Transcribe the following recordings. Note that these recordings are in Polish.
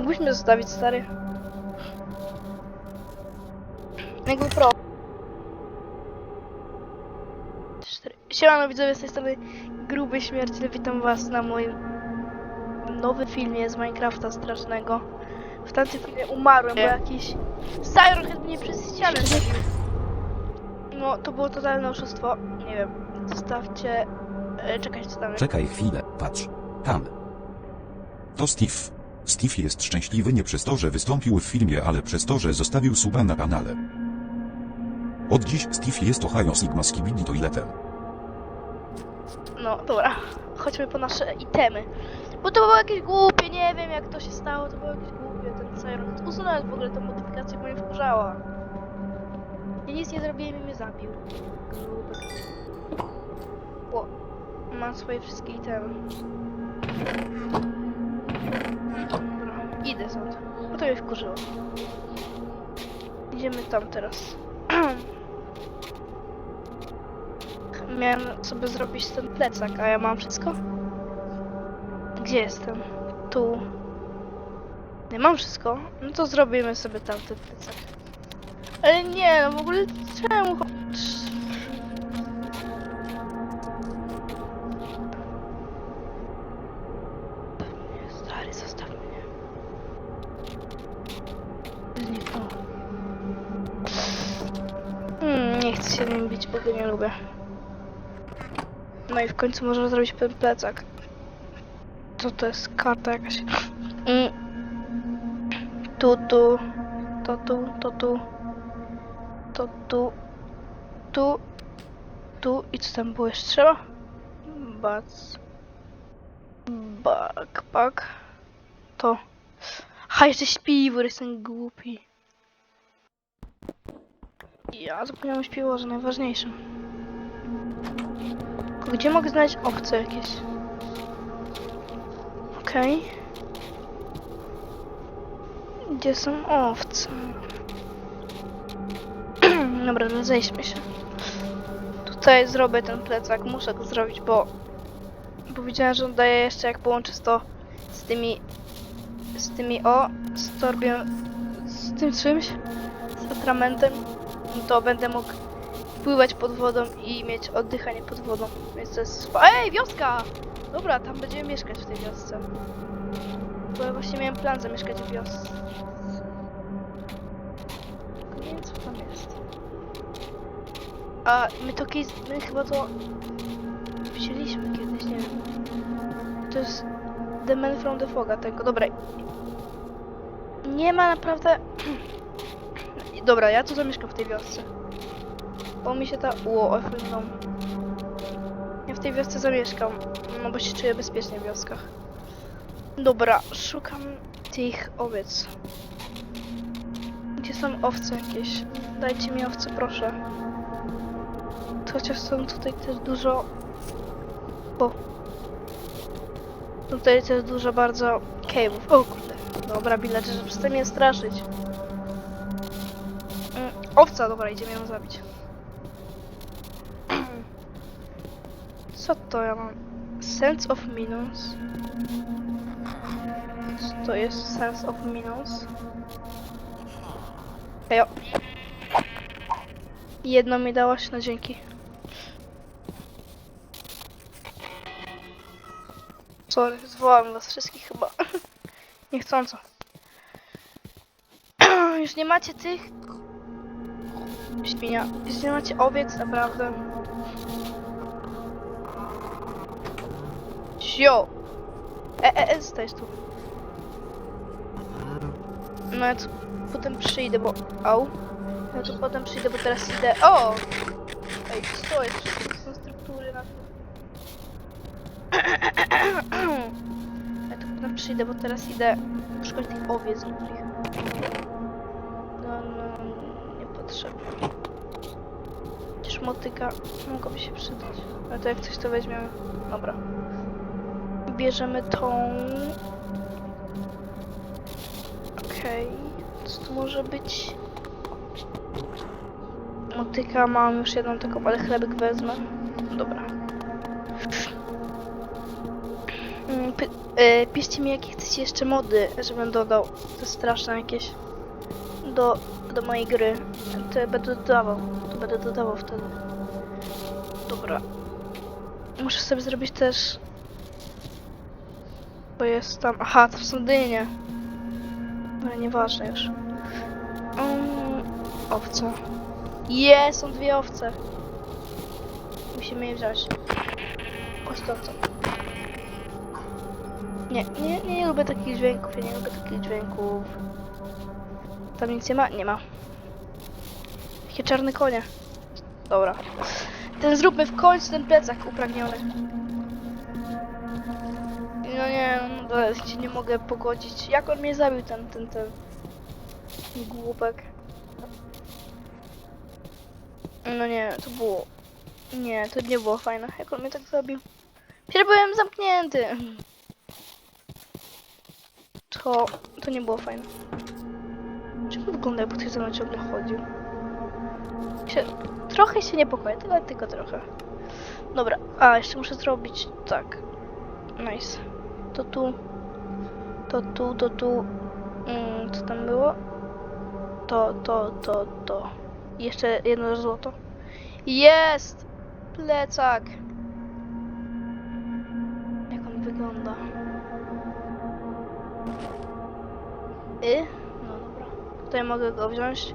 Mógłbyś zostawić, stary. Jakby pro. Cztery. Siemano widzowie, z tej strony Gruby Śmierciel. Witam was na moim nowym filmie z Minecrafta strasznego. W tamtym filmie umarłem, bo jakiś Siren chyba mnie przez ścianę zabił. No, to było totalne oszustwo. Nie wiem, zostawcie... E, czekajcie, co tam jest. Czekaj chwilę, patrz. Tam. To Steve. Steve jest szczęśliwy nie przez to, że wystąpił w filmie, ale przez to, że zostawił suba na kanale. Od dziś Steve jest Ohio Sigma Skibidi Toiletem. No, dobra. Chodźmy po nasze itemy. Bo to było jakieś głupie, nie wiem jak to się stało, to było jakieś głupie, ten Siren. Usunąłem w ogóle tę modyfikację, bo mnie wkurzała. Ja nic nie zrobiłem i mnie zabił. Głupek. O, mam swoje wszystkie itemy. Idę stąd. Bo to mnie wkurzyło. Idziemy tam teraz. Miałem sobie zrobić ten plecak, a ja mam wszystko? Gdzie jestem? Tu. Nie mam wszystko? No to zrobimy sobie tamten plecak. Ale nie, no w ogóle czemu? Się nim bić, bo go nie lubię. No i w końcu możemy zrobić ten plecak. Co to jest? Karta jakaś. Mm. Tu, tu. To tu, to tu. To tu. Tu. Tu. I co tam było jeszcze trzeba? Bac. Backpack. To. Ha, jeszcze śpiwór, jestem głupi. Ja zapomniałem o śpiworze, najważniejszym. Gdzie mogę znaleźć owce jakieś? Okej. Gdzie są owce? Dobra, rozejdźmy się. Tutaj zrobię ten plecak, muszę go zrobić, bo... Bo widziałem, że on daje jeszcze jak połączę to z tymi... Z tymi, o, z torbią... Z tym czymś? Z atramentem. To będę mógł pływać pod wodą i mieć oddychanie pod wodą. Więc to jest Ej, wioska! Dobra, tam będziemy mieszkać w tej wiosce. Bo ja właśnie miałem plan zamieszkać w wiosce. Nie wiem co tam jest. A my to kiedyś, my chyba to wzięliśmy kiedyś, nie wiem. To jest The Man from the Foga, tego, dobra. Nie ma naprawdę... Dobra, ja tu zamieszkam w tej wiosce. Bo mi się ta... Ło, dom. Ja w tej wiosce zamieszkam, no bo się czuję bezpiecznie w wioskach. Dobra, szukam tych owiec. Gdzie są owce jakieś? Dajcie mi owce, proszę. Chociaż są tutaj też dużo... Bo... Tutaj też dużo bardzo cave'ów. O kurde. Dobra, villagerze, przestań mnie straszyć. Owca, dobra, idziemy ją zabić. Co to ja mam? Sense of minus. Co to jest sense of minus? Ejo. Jedno mi dałaś, no dzięki. Sorry, zwołałem was wszystkich chyba. Niechcąco. Już nie macie tych... Świnia. Już nie macie owiec, naprawdę. Sio! E, e, e, stajesz tu. No ja tu potem przyjdę, bo... Au. Ja tu potem przyjdę, bo teraz idę... O! Ej, co jest? To są struktury na... Ja tu potem przyjdę, bo teraz idę szukać tych owiec głupich. Niepotrzebne. Chociaż motyka mogłaby się przydać. Ale to jak coś to weźmiemy. Dobra. Bierzemy tą... Okej. Co tu może być? Motyka mam już jedną taką, ale chlebek wezmę. Dobra. Mm, P- y, piszcie mi, jakie chcecie jeszcze mody, żebym dodał. To straszne jakieś. Do, do mojej gry. To będę dodawał. To będę dodawał wtedy. Dobra. Muszę sobie zrobić też... Bo jest tam... Aha, to są dynie. Ale nieważne już. Um, owce. Je, są dwie owce. Musimy je wziąć. Owce. Nie, nie, nie lubię takich dźwięków, ja nie lubię takich dźwięków. Tam nic nie ma? Nie ma. Jakie czarne konie. Dobra. Ten zróbmy w końcu ten plecak upragniony. No nie, no się nie mogę pogodzić. Jak on mnie zabił, ten, ten, ten głupek. No nie, to było... Nie, to nie było fajne. Jak on mnie tak zabił. Przecież byłem zamknięty. To... to nie było fajne. Czemu wygląda, jakby ktoś za mną ciągle chodził? Się, trochę się niepokoję, tylko, tylko trochę. Dobra, a jeszcze muszę zrobić tak. Nice. To tu. To tu, to tu. Mm, co tam było? To, to, to, to. I Jeszcze jedno złoto. Jest! Plecak! Jak on wygląda? Y? Tutaj mogę go wziąć.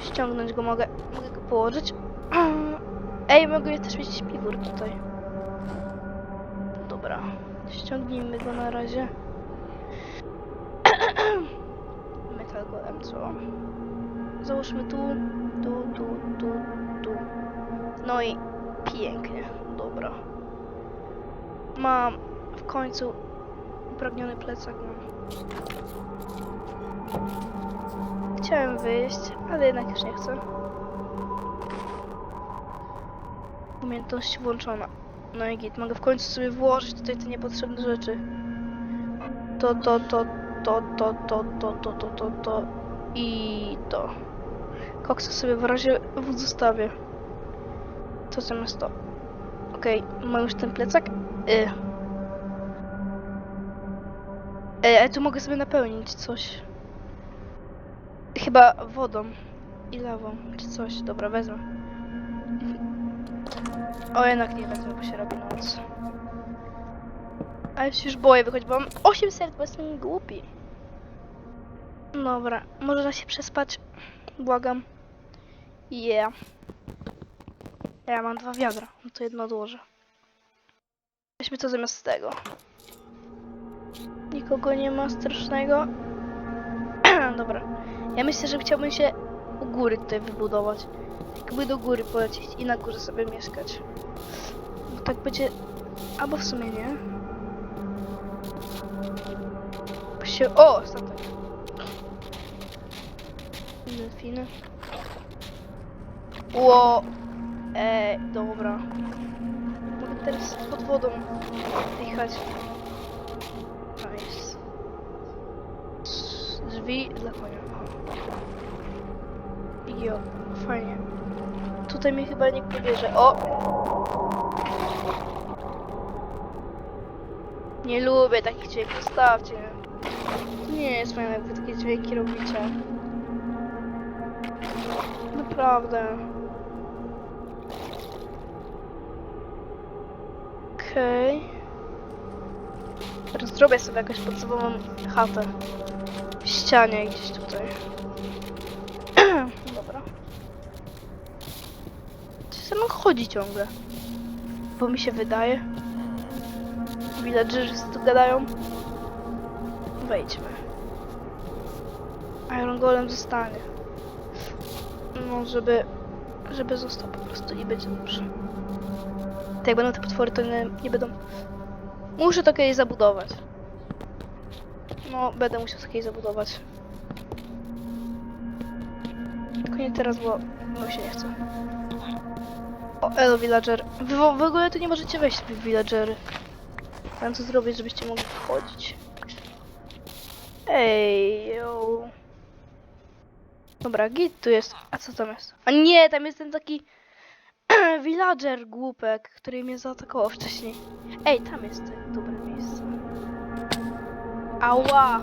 Ściągnąć go mogę. Mogę go położyć. Ej, mogę też mieć śpiwór tutaj. Dobra. Ściągnijmy go na razie. Metal golem, co? Załóżmy tu, tu, tu, tu, tu. No i pięknie. Dobra. Mam w końcu upragniony plecak. Mam. Chciałem wyjść, ale jednak już nie chcę. Umiejętność włączona. No i git, mogę w końcu sobie włożyć tutaj te niepotrzebne rzeczy. To, to, to, to, to, to, to, to, to, to, to i to. Koksa sobie w razie zostawię. To zamiast to. Okej, mam już ten plecak. Y. Ej, ale tu mogę sobie napełnić coś. Chyba wodą i lawą, czy coś. Dobra, wezmę. O, jednak nie wezmę, bo się robi noc. Ale się już boję wychodzić, bo mam 8 serc, bo jestem głupi. Dobra, można się przespać. Błagam. Yeah. Ja mam dwa wiadra, no to jedno odłożę. Weźmy to zamiast tego. Nikogo nie ma strasznego. Dobra. Ja myślę, że chciałbym się u góry tutaj wybudować. Jakby do góry polecieć i na górze sobie mieszkać. Bo tak będzie... Albo w sumie nie. Bo się... O! Statek. Delfiny. Ło! Ej, dobra. Mogę teraz pod wodą jechać. Drzwi dla konia. Jo, fajnie. Tutaj mnie chyba nikt nie bierze. O! Nie lubię takich dźwięków, stawcie. Nie jest fajne, jak wy takie dźwięki robicie. Naprawdę. Okej. Teraz zrobię sobie jakąś podstawową chatę. W ścianie gdzieś tutaj. Dobra. Czy sam chodzi ciągle? Bo mi się wydaje. Villagerzy tu gadają. Wejdźmy. Iron Golem zostanie. No, żeby... Żeby został po prostu i będzie dobrze. Tak jak będą te potwory, to nie, nie będą... Muszę to kiedyś zabudować. No, będę musiał to kiedyś zabudować. Tylko nie teraz, bo mi się nie chce. O, elo villager. Wy w ogóle tu nie możecie wejść villagery. Mam co zrobić, żebyście mogli wchodzić. Ej, yo. Dobra, git tu jest. A co tam jest? A nie, tam jest ten taki villager głupek, który mnie zaatakował wcześniej. Ej, tam jest dobre miejsce. Ała!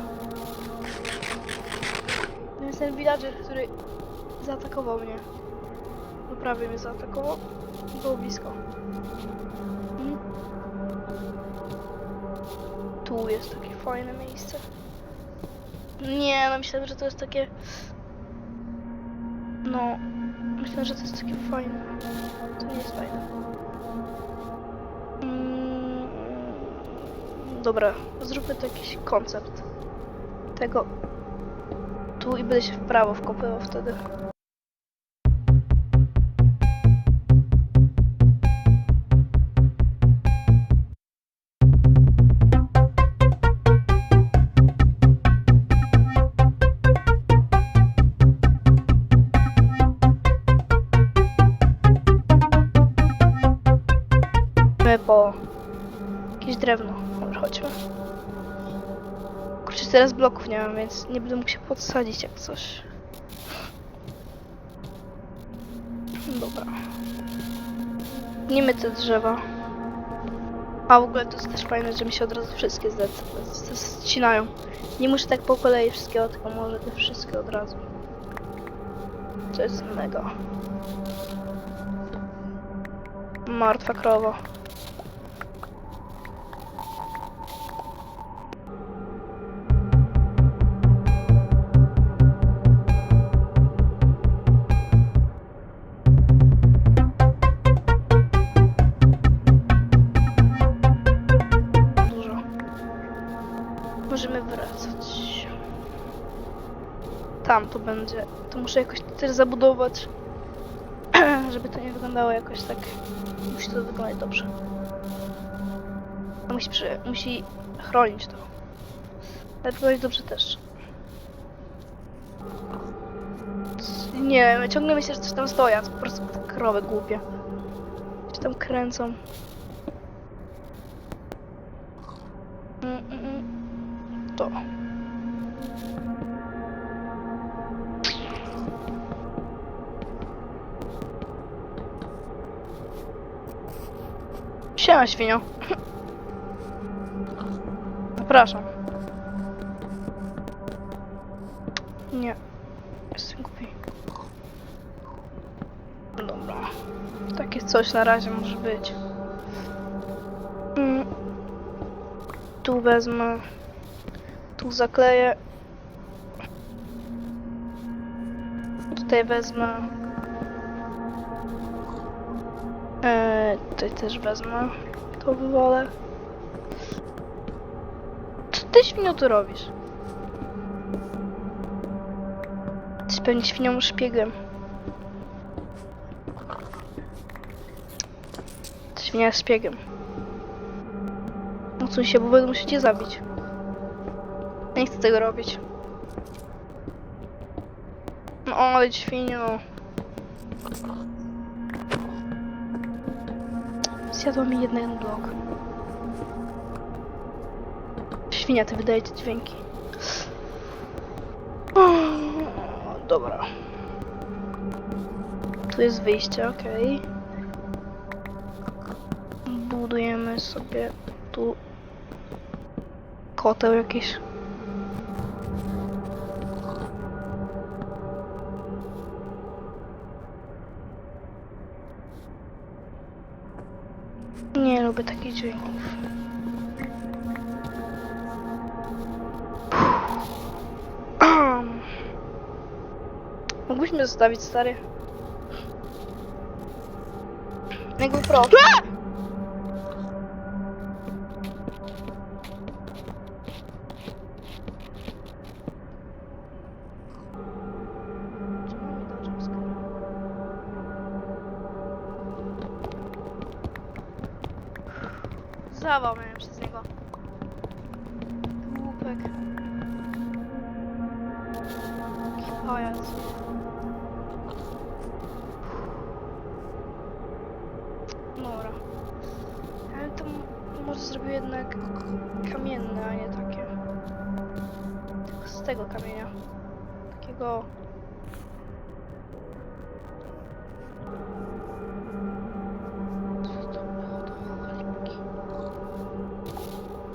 To jest ten villager, który zaatakował mnie. No prawie mnie zaatakował. Było blisko. Mhm. Tu jest takie fajne miejsce. Nie, no myślałem, że to jest takie... No, myślałem, że to jest takie fajne. To nie jest fajne. Dobra, zróbmy to jakiś koncept tego tu i będę się w prawo wkopywał wtedy. Po jakieś drewno. Chodźmy. Kurczę, teraz bloków nie mam, więc nie będę mógł się podsadzić jak coś. Dobra. Tnijmy te drzewa. A w ogóle to jest też fajne, że mi się od razu wszystkie zacinają. Nie muszę tak po kolei wszystkiego, tylko może te wszystkie od razu. To jest mega. Martwa krowa. Tam to będzie. To muszę jakoś też zabudować. żeby to nie wyglądało jakoś tak. Musi to wyglądać dobrze. To musi, przy, musi chronić to. Ale wyglądać dobrze też. Nie wiem, ciągle myślę, że coś tam stoi, a to po prostu krowy głupie. Się tam kręcą. Mm, mm, mm. To. Siema, świnio. Zapraszam. Nie. Jestem głupi. Dobra. Takie coś na razie może być. Mm. Tu wezmę. Tu zakleję. Tutaj wezmę. Eee, tutaj też wezmę. To wywalę. Co ty świnio tu robisz? Jesteś pewnie świnią szpiegiem. Świnia szpiegiem. Odsuń się, bo będę musiał cię zabić. Nie chcę tego robić. No ale świnio. Zjadła mi jeden blok. Świnia, ty wydaje te dźwięki. Dobra. Tu jest wyjście, okej. Budujemy sobie tu koteł jakiś. Nie lubię takich dźwięków. Mógłbyś mnie zostawić, stary? Jak był to może zrobił jednak kamienne, a nie takie. Z tego kamienia. Takiego... Co to było?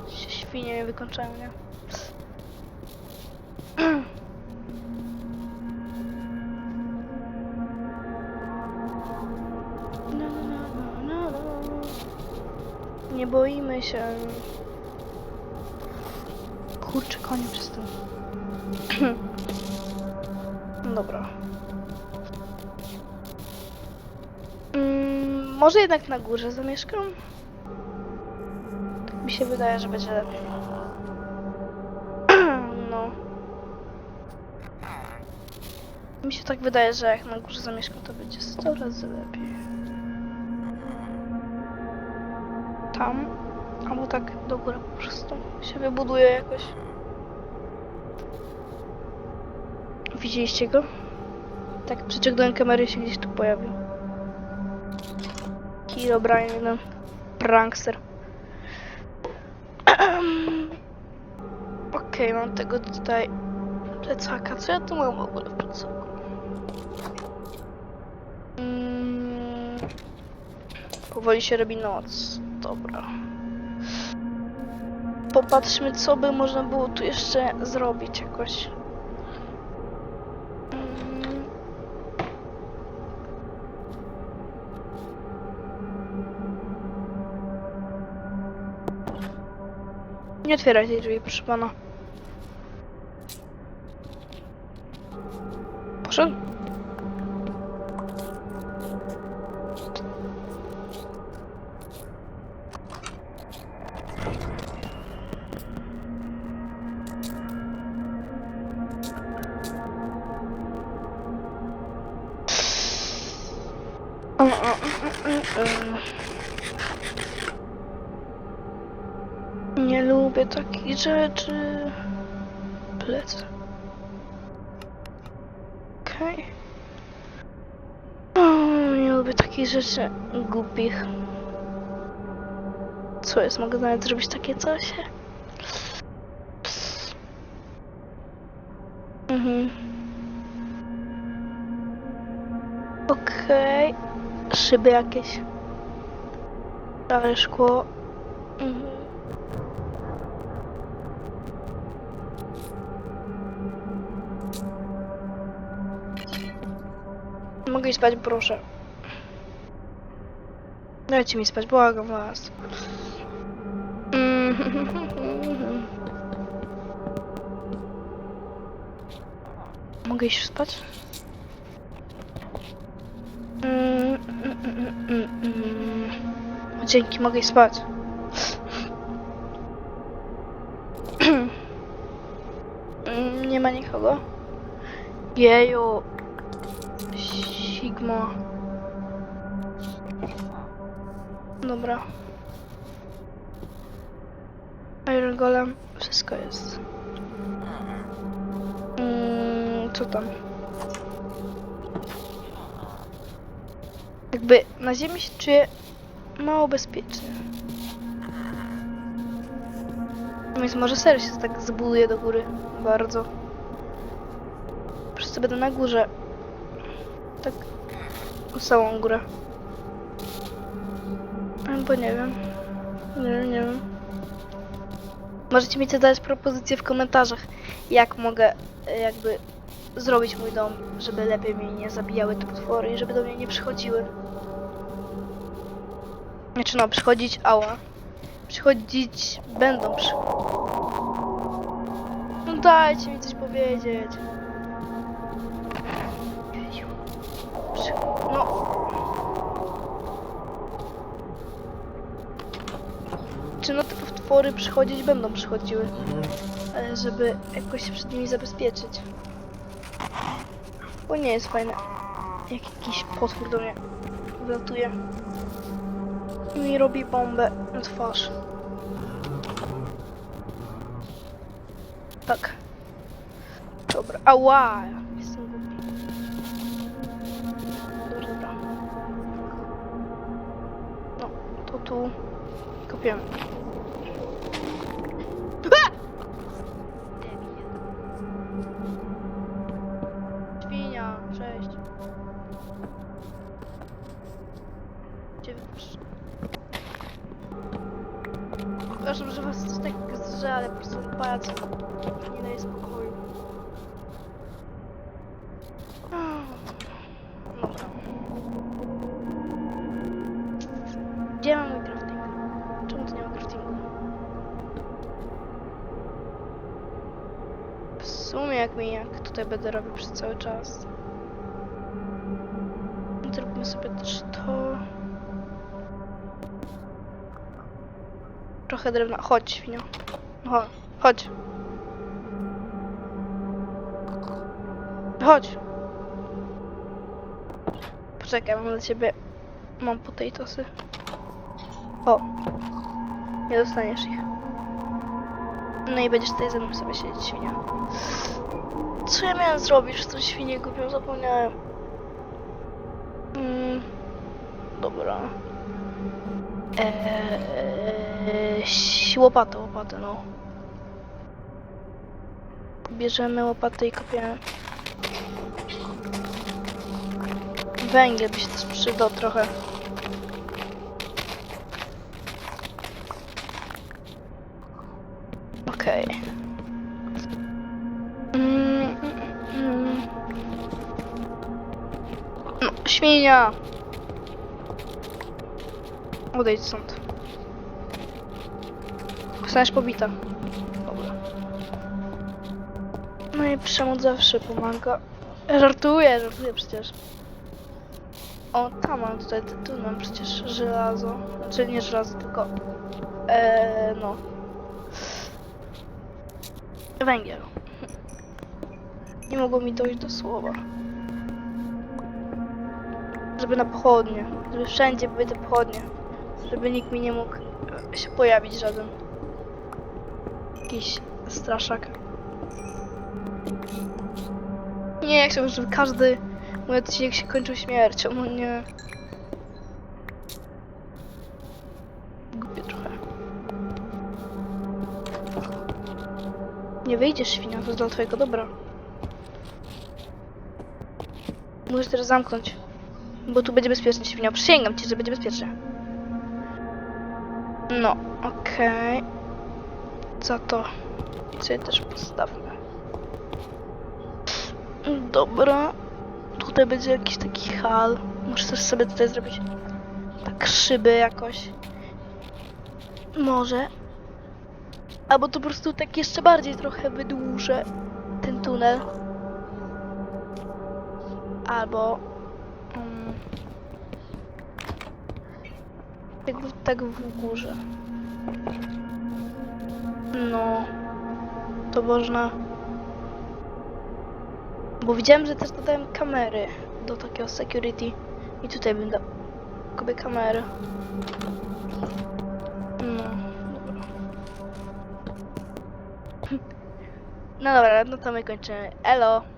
To. Się świnie wykończają, nie? Się... Kurczę, konie przez to. Dobra. Mm, może jednak na górze zamieszkam? Tak mi się wydaje, że będzie lepiej. No. Mi się tak wydaje, że jak na górze zamieszkam, to będzie 100 razy lepiej. Tam. Albo tak do góry po prostu się wybuduje jakoś. Widzieliście go? Tak przyczeknąłem kamery się gdzieś tu pojawił. Kilo Brian, jeden prankster. Okej, mam tego tutaj plecaka. Co ja tu mam w ogóle w plecaku? Mm, powoli się robi noc. Dobra. Popatrzmy, co by można było tu jeszcze zrobić jakoś. Mm. Nie otwieraj tej drzwi, proszę pana. Poszedł? Nie lubię takich rzeczy. Plec. Okej. O, Nie lubię takich rzeczy głupich. Co jest? Mogę nawet zrobić takie coś? Mhm. Okej. Szyby jakieś. Szare szkło. Mhm. Mogę iść spać, proszę. Dajcie mi spać, błagam was. Mhm. Mogę iść spać? Mm, Dzięki, mogę spać. Mm, Nie ma nikogo. Jeju. Sigma. Dobra. Iron Golem. Wszystko jest. Mm, co tam? Jakby na ziemi się czuję mało bezpiecznie. Więc może serio się tak zbuduje do góry. Bardzo. Prostu będę na górze. Tak. Całą górę. Albo nie wiem. Nie wiem, nie wiem. Możecie mi dać propozycje w komentarzach, jak mogę e, jakby zrobić mój dom, żeby lepiej mnie nie zabijały te potwory i żeby do mnie nie przychodziły. Znaczy no, przychodzić, ała. Przychodzić będą przy... No dajcie mi coś powiedzieć. No. Czy no te potwory przychodzić będą przychodziły, ale żeby jakoś się przed nimi zabezpieczyć. Bo nie jest fajne, jak jakiś potwór do mnie wlatuje mi robi bombę na twarz. Tak. Dobra. Ała! Nie daje spokoju. No. Gdzie mam mój crafting? Czemu to nie ma craftingu? W sumie jak mi jak tutaj będę robił przez cały czas. Zrobimy sobie też to. Trochę drewna. Chodź, świnio. No chodź chodź. Chodź. Poczekaj, mam dla ciebie. Mam potatosy. O. Nie dostaniesz ich. No i będziesz tutaj ze mną sobie siedzieć, świnia. Co ja miałem zrobić z tą świnię głupią? Zapomniałem. Mm, dobra. Eee, łopatę, łopatę, no. Bierzemy łopatę i kopiemy. Węgiel by się też przydał trochę. Okej. Mm, mm, mm. No, świnia! Odejdź stąd. Zostaniesz pobita. No i przemoc zawsze pomaga. Żartuję, żartuję przecież. O, tam mam tutaj, tu mam przecież żelazo. Znaczy nie żelazo, tylko... Eee, no. Węgiel. Nie mogło mi dojść do słowa. Żeby na pochodnie. Żeby wszędzie były te pochodnie. Żeby nikt mi nie mógł się pojawić żaden. Jakiś straszak. Nie, chciałbym, żeby każdy mój odcinek się kończył śmiercią. No nie. Głupie trochę. Nie wyjdziesz, świnia, to jest dla twojego dobra. Musisz teraz zamknąć. Bo tu będzie bezpiecznie, świnia. Przysięgam ci, że będzie bezpiecznie. No, okej. Co to? I też postawmy. Dobra. Tutaj będzie jakiś taki hal. Muszę też sobie tutaj zrobić tak szyby jakoś. Może. Albo to po prostu tak jeszcze bardziej trochę wydłużę ten tunel. Albo... Mm, tak, tak w górze. No. To można... Bo widziałem, że też dodałem kamery do takiego security. I tutaj dał sobie kamerę. No, dobra. No dobra, no to my kończymy. Elo!